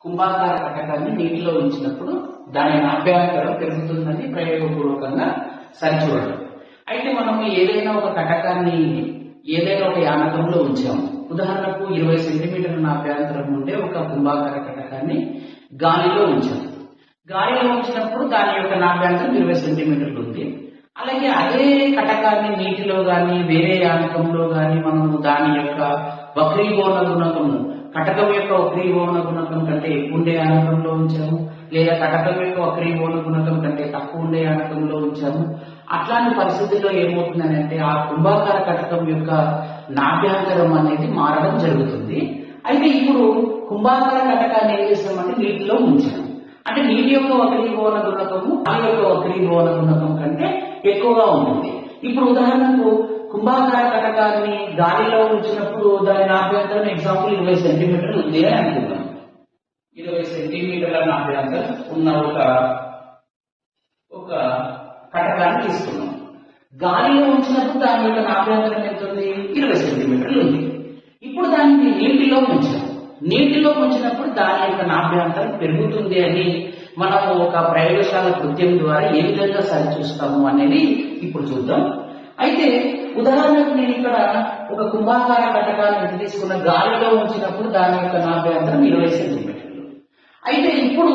కుంభాకార కటకాన్ని నీటిలో ఉంచినప్పుడు దాని నాభ్యంతరం పెరుగుతుందని ప్రయోగపూర్వకంగా సరిచూడడం అయితే మనము ఏదైనా ఒక కటకాన్ని ఏదైనా ఒక యానకంలో ఉంచాము. ఉదాహరణకు ఇరవై సెంటీమీటర్ల నాభ్యంతరం ఉండే ఒక కుంభాకార కటకాన్ని గాలిలో ఉంచాము. గాలిలో ఉంచినప్పుడు దాని యొక్క నాభ్యంతరం ఇరవై సెంటీమీటర్లు ఉంది. అలాగే అదే కటకాన్ని నీటిలో గాని వేరే యానకంలో గాని మనము దాని యొక్క వక్రీభవన గుణకము కటకం యొక్క వక్రీభవన గుణకం కంటే ఎక్కువ ఉండే ఆనకంలో ఉంచాము. లేదా కటకం యొక్క వక్రీభవన గుణకం కంటే తక్కువ ఉండే ఆనకంలో ఉంచాము. అట్లాంటి పరిస్థితుల్లో ఏమవుతుందని అంటే ఆ కుంభాకార కటకం యొక్క నాభ్యాంతరం అనేది మారడం జరుగుతుంది. అయితే ఇప్పుడు కుంభాకార కటకాన్ని ఏం చేస్తామంటే నీటిలో ఉంచాము అంటే నీటి యొక్క వక్రీభవన గుణకము ఆ యొక్క వక్రీభవన గుణకం కంటే ఎక్కువగా ఉంటుంది. ఇప్పుడు ఉదాహరణకు కుంభాకార కటకాన్ని గాలిలో ఉంచినప్పుడు దాని నాభ్యంతరం ఎగ్జాంపుల్ ఇరవై సెంటీమీటర్లు ఉంది అని అనుకుందాం. ఇరవై సెంటీమీటర్ల నాభ్యంతరం ఉన్న ఒక ఒక కటకాన్ని తీసుకున్నాం గాలిలో ఉంచినప్పుడు దాని యొక్క నాభ్యంతరం ఎంత ఉంది? ఇరవై సెంటీమీటర్లు ఉంది. ఇప్పుడు దాన్ని నీటిలో ఉంచాం. నీటిలో ఉంచినప్పుడు దాని యొక్క నాభ్యంతరం పెరుగుతుంది అని మనము ఒక ప్రయోగశాల కృత్యం ద్వారా ఏ విధంగా సరిచూస్తాము అనేది ఇప్పుడు చూద్దాం. అయితే ఉదాహరణకు నేను ఇక్కడ ఒక కుంభాకార కటకాన్ని ఎంత తీసుకున్న గాలిలో ఉంచినప్పుడు దాని యొక్క నాభ్యంతరం ఇరవై సెంటీమీటర్లు. అయితే ఇప్పుడు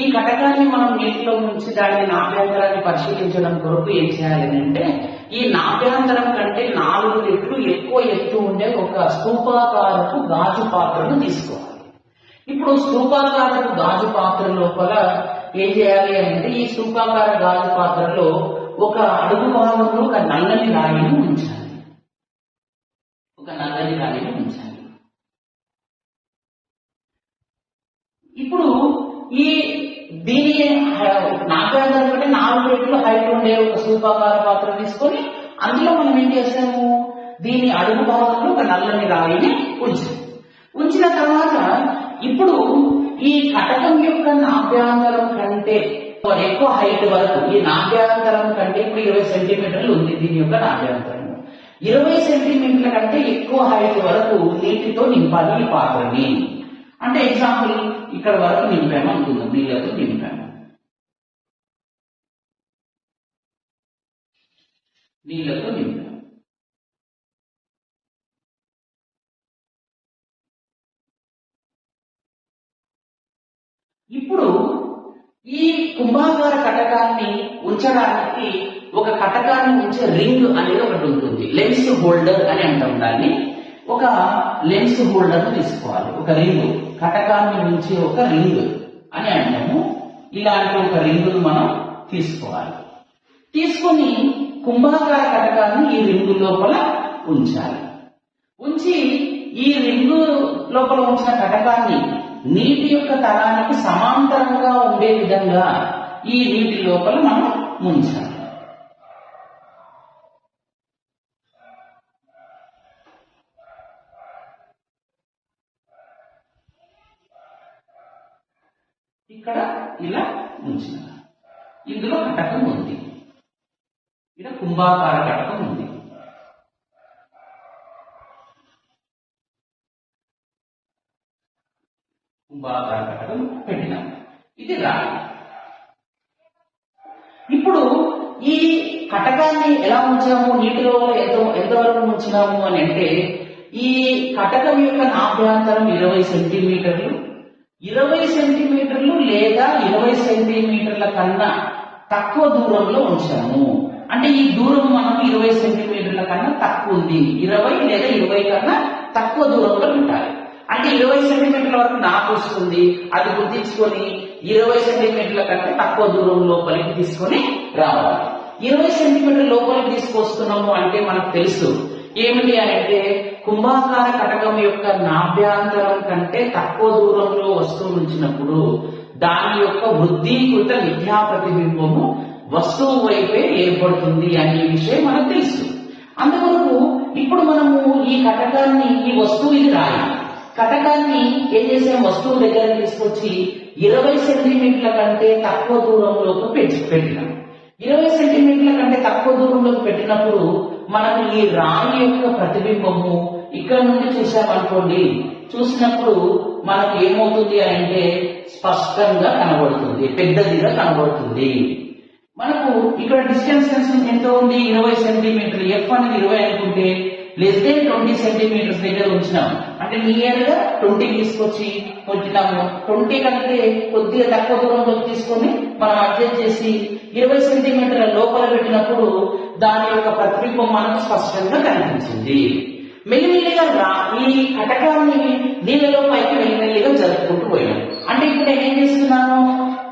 ఈ కటకాన్ని మనం నీటిలో ఉంచి దాని నాభ్యంతరాన్ని పరిశీలించడం కొరకు ఏం చేయాలి అని అంటే ఈ నాభ్యంతరం కంటే నాలుగు రెట్లు ఎక్కువ ఎత్తు ఉండే ఒక స్తూపాకారపు గాజు పాత్రను తీసుకోవాలి. ఇప్పుడు స్తూపాకారపు గాజు పాత్ర లోపల ఏం చేయాలి అంటే ఈ స్తూపాకార గాజు పాత్రలో ఒక అడుగు భాగంలో ఒక నల్లని రాయిని ఉంచాలి. ఒక నల్లని రాయిని ఉంచాలి. ఇప్పుడు ఈ దీని నాగాంధ్రం కంటే నాలుగు రెట్లు హైట్ ఉండే ఒక స్థూపాకార పాత్ర తీసుకొని అందులో మనం ఏం చేస్తాము? దీని అడుగు భాగంలో ఒక నల్లని రాయిని ఉంచాము ఉంచిన తర్వాత ఇప్పుడు ఈ కటకం యొక్క నాభ్యాంతరం కంటే ఎక్కువ హైట్ వరకు ఈ నాభ్యాంతరం కంటే ఇప్పుడు ఇరవై సెంటీమీటర్లు ఉంది దీని యొక్క నాభ్యాంతరం. ఇరవై సెంటీమీటర్ల కంటే ఎక్కువ హైట్ వరకు నీటితో నింపాలి ఈ పాత్రని. అంటే ఎగ్జాంపుల్ ఇక్కడ వరకు నింపాము అనుకుందాం నీళ్ళతో నింపాము. నీళ్ళతో నింపాము. ఇప్పుడు ఈ కుంభాకార కటకాన్ని ఉంచడానికి ఒక కటకాన్ని ఉంచే రింగ్ అనేది ఒకటి ఉంటుంది. లెన్స్ హోల్డర్ అని అంటాం దాన్ని. ఒక లెన్స్ హోల్డర్ తీసుకోవాలి. ఒక రింగ్ కటకాన్ని ఉంచే ఒక రింగ్ అని అంటాము. ఇలాంటి ఒక రింగును మనం తీసుకోవాలి. తీసుకొని కుంభాకార కటకాన్ని ఈ రింగు లోపల ఉంచాలి. ఉంచి ఈ రింగు లోపల ఉంచిన కటకాన్ని నీటి యొక్క తలానికి సమాంతరంగా ఉండే విధంగా ఈ నీటి లోపల మనం ముంచాలి. ఇక్కడ ఇలా ఉంచిన ఇందులో కటకం ఉంది. ఇక్కడ కుంభాకార కటకం పథకం పెట్టినాం. ఇది రాయి. ఇప్పుడు ఈ కటకాన్ని ఎలా ఉంచాము? నీటిలో ఎంత ఎంతవరకు ఉంచినాము అని అంటే ఈ కటకం యొక్క నాభ్యంతరం ఇరవై సెంటీమీటర్లు. ఇరవై సెంటీమీటర్లు లేదా ఇరవై సెంటీమీటర్ల కన్నా తక్కువ దూరంలో ఉంచాము. అంటే ఈ దూరం మనం ఇరవై సెంటీమీటర్ల కన్నా తక్కువ ఉంది. ఇరవై లేదా ఇరవై కన్నా తక్కువ దూరంలో పెట్టాలి అంటే ఇరవై సెంటీమీటర్ల వరకు నాకు వస్తుంది. అది గుర్తించుకొని ఇరవై సెంటీమీటర్ల కంటే తక్కువ దూరం లోపలికి తీసుకొని రావాలి. ఇరవై సెంటీమీటర్ లోపలికి తీసుకొస్తున్నాము అంటే మనకు తెలుసు. ఏమిటి అంటే కుంభాకార కటకం యొక్క నాభ్యాంతరం కంటే తక్కువ దూరంలో వస్తువు ఉంచినప్పుడు దాని యొక్క వృద్ధీకృత మిథ్యా ప్రతిబింబము వస్తువు వైపే ఏర్పడుతుంది అనే విషయం మనకు తెలుసు. అందువరకు ఇప్పుడు మనము ఈ కటకాన్ని ఈ వస్తువు ఇది రాయి. కటకాన్ని ఏం చేసే? వస్తువు దగ్గర తీసుకొచ్చి ఇరవై సెంటీమీటర్ల కంటే తక్కువ దూరంలోకి పెంచి పెట్టినాం. ఇరవై సెంటీమీటర్ల కంటే తక్కువ దూరంలోకి పెట్టినప్పుడు మనకు ఈ రాయి యొక్క ప్రతిబింబము ఇక్కడ నుండి చూసామనుకోండి చూసినప్పుడు మనకు ఏమవుతుంది అని అంటే స్పష్టంగా కనబడుతుంది. పెద్దదిగా కనబడుతుంది. మనకు ఇక్కడ డిస్టెన్స్ ఎంత ఉంది? ఇరవై సెంటీమీటర్ ఎఫ్ అనేది ఇరవై అనుకుంటే లెస్ దెన్ ట్వంటీ సెంటీమీటర్స్ దగ్గర ఉంచినాం. అంటే నియర్గా ట్వంటీ తీసుకొచ్చి ఉంచినాము ట్వంటీ కంటే కొద్దిగా తక్కువ దూరంలో తీసుకొని మనం అడ్జస్ట్ చేసి ఇరవై సెంటీమీటర్ల లోపల పెట్టినప్పుడు దాని యొక్క ప్రతిబింబం మనకు స్పష్టంగా కనిపించింది. మెల్లిమెల్లిగా రా ఈ కటకాన్ని నీళ్ళలో పైకి మెల్లిమెల్లిగా జరుపుకుంటూ పోయాం అంటే ఇప్పుడు నేను ఏం చేస్తున్నాను?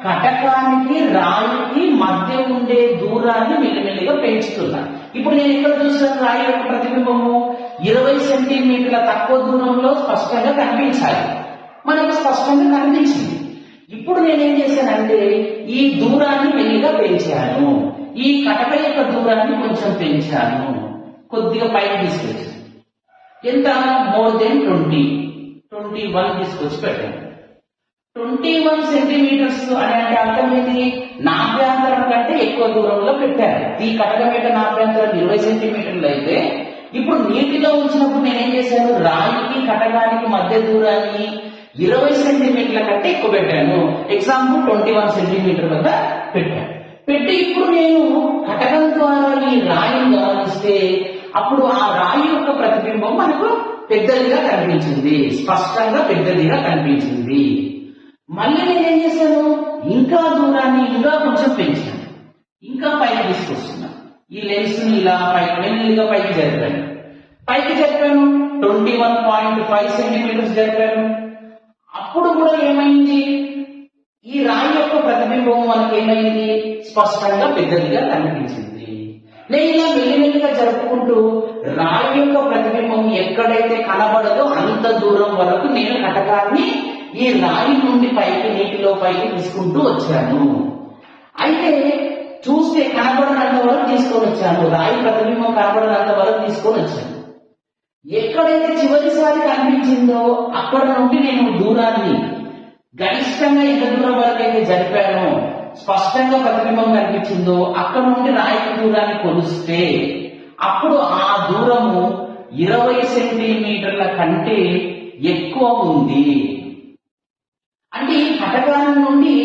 కటకానికి రాయికి మధ్య ఉండే దూరాన్ని మెల్లిమెల్లిగా పెంచుతున్నా. ఇప్పుడు నేను ఎక్కడ చూస్తున్నాను రాయి యొక్క ప్రతి ఇరవై సెంటీమీటర్ల తక్కువ దూరంలో స్పష్టంగా కనిపించాలి. మనకు స్పష్టంగా కనిపించింది. ఇప్పుడు నేనేం చేశానంటే ఈ దూరాన్ని మెల్లిగా పెంచాను. ఈ కటక యొక్క దూరాన్ని కొంచెం పెంచాను. కొద్దిగా పైకి తీసుకొచ్చాను ఎంత? More than twenty. Twenty one తీసుకొచ్చి పెట్టాను. ట్వంటీ వన్ సెంటీమీటర్స్ అని అంటే అర్థం ఏంటి? నాభ్యంతరం కంటే ఎక్కువ దూరంలో పెట్టారు ఈ కటక మీద నాభ్యంతరం ఇరవై సెంటీమీటర్లు అయితే ఇప్పుడు నీటిలో ఉంచినప్పుడు నేనేం చేశాను? రాయికి కటకానికి మధ్య దూరాన్ని ఇరవై సెంటీమీటర్ల కంటే ఎక్కువ పెట్టాను. ఎగ్జాంపుల్ ట్వంటీ వన్ సెంటీమీటర్ వద్ద పెట్టాను పెట్టి ఇప్పుడు నేను కటకం ద్వారా ఈ రాయిని గమనిస్తే అప్పుడు ఆ రాయి యొక్క ప్రతిబింబం మనకు పెద్దదిగా కనిపించింది. స్పష్టంగా పెద్దదిగా కనిపించింది. మళ్ళీ నేనేం చేశాను? ఇంకా దూరాన్ని ఇంకా కొంచెం పెంచాను. ఇంకా పైకి తీసుకొస్తున్నాను ఈ లెన్స్ని ఇలా పైకి మెల్లిగా పైకి జరిపాను. పైకి జరిపాను twenty one point five centimetres జరిపాను. అప్పుడు కూడా ఏమైంది? ఈ రాయి యొక్క ప్రతిబింబం మనకి ఏమైంది? స్పష్టంగా పెద్దదిగా కనిపించింది. నేను ఇలా మెల్లిమెల్లిగా జరుపుకుంటూ రాయి యొక్క ప్రతిబింబం ఎక్కడైతే కనబడదో అంత దూరం వరకు నేను కటకాన్ని ఈ రాయి నుండి పైకి నీటిలో పైకి తీసుకుంటూ వచ్చాను. అయితే చూస్తే కనపడనంత వరకు తీసుకొని వచ్చాను. రాయి ప్రతిబింబం కనపడనంత వరకు తీసుకొని వచ్చాను. ఎక్కడైతే చివరిసారి కనిపించిందో అక్కడ నుండి నేను దూరాన్ని గరిష్టంగా ఎంత దూరం వరకు అయితే జరిపానో స్పష్టంగా ప్రతిబింబం కనిపించిందో అక్కడ నుండి రాయికి దూరాన్ని కొలిస్తే అప్పుడు ఆ దూరము ఇరవై సెంటీమీటర్ల కంటే ఎక్కువ ఉంది. అంటే ఈ కటకాలం నుండి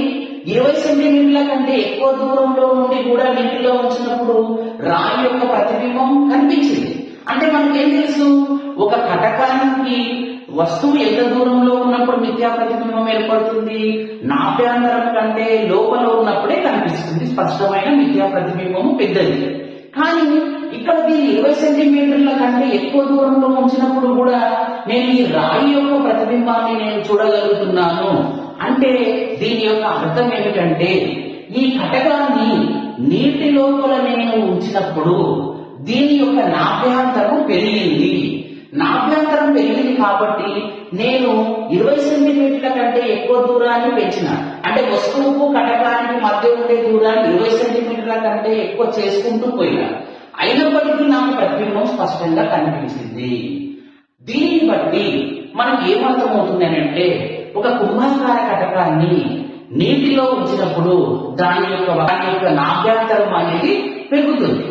ఇరవై సెంటీమీటర్ల కంటే ఎక్కువ దూరంలో ఉండి కూడా నీటిలో ఉంచినప్పుడు రాయి యొక్క ప్రతిబింబం కనిపించింది. అంటే మనకేం తెలుసు? ఒక కటకానికి వస్తువు ఎంత దూరంలో ఉన్నప్పుడు మిథ్యా ప్రతిబింబం ఏర్పడుతుంది? నాభ్యాంతరం కంటే లోపల ఉన్నప్పుడే కనిపిస్తుంది స్పష్టమైన మిథ్యా ప్రతిబింబము పెద్దది. కానీ ఇక్కడ దీన్ని ఇరవై సెంటీమీటర్ల కంటే ఎక్కువ దూరంలో ఉంచినప్పుడు కూడా నేను ఈ రాయి యొక్క ప్రతిబింబాన్ని నేను చూడగలుగుతున్నాను. అంటే దీని యొక్క అర్థం ఏమిటంటే ఈ కటకాన్ని నీటి లోపల నేను ఉంచినప్పుడు దీని యొక్క నాభ్యాంతరం పెరిగింది. నాభ్యాంతరం పెరిగింది కాబట్టి నేను ఇరవై సెంటీమీటర్ల కంటే ఎక్కువ దూరాన్ని పెంచిన. అంటే వస్తువుకు కటకానికి మధ్య ఉండే దూరాన్ని ఇరవై సెంటీమీటర్ల కంటే ఎక్కువ చేసుకుంటూ పోయినా. అయినప్పటికీ నాకు ప్రతిబింబం స్పష్టంగా కనిపించింది. దీన్ని బట్టి మనకు ఏమర్థమవుతుంది అని అంటే ఒక కుంభాకార కటకాన్ని నీటిలో ఉంచినప్పుడు దాని యొక్క వాటి యొక్క నాభ్యంతరం అనేది పెరుగుతుంది.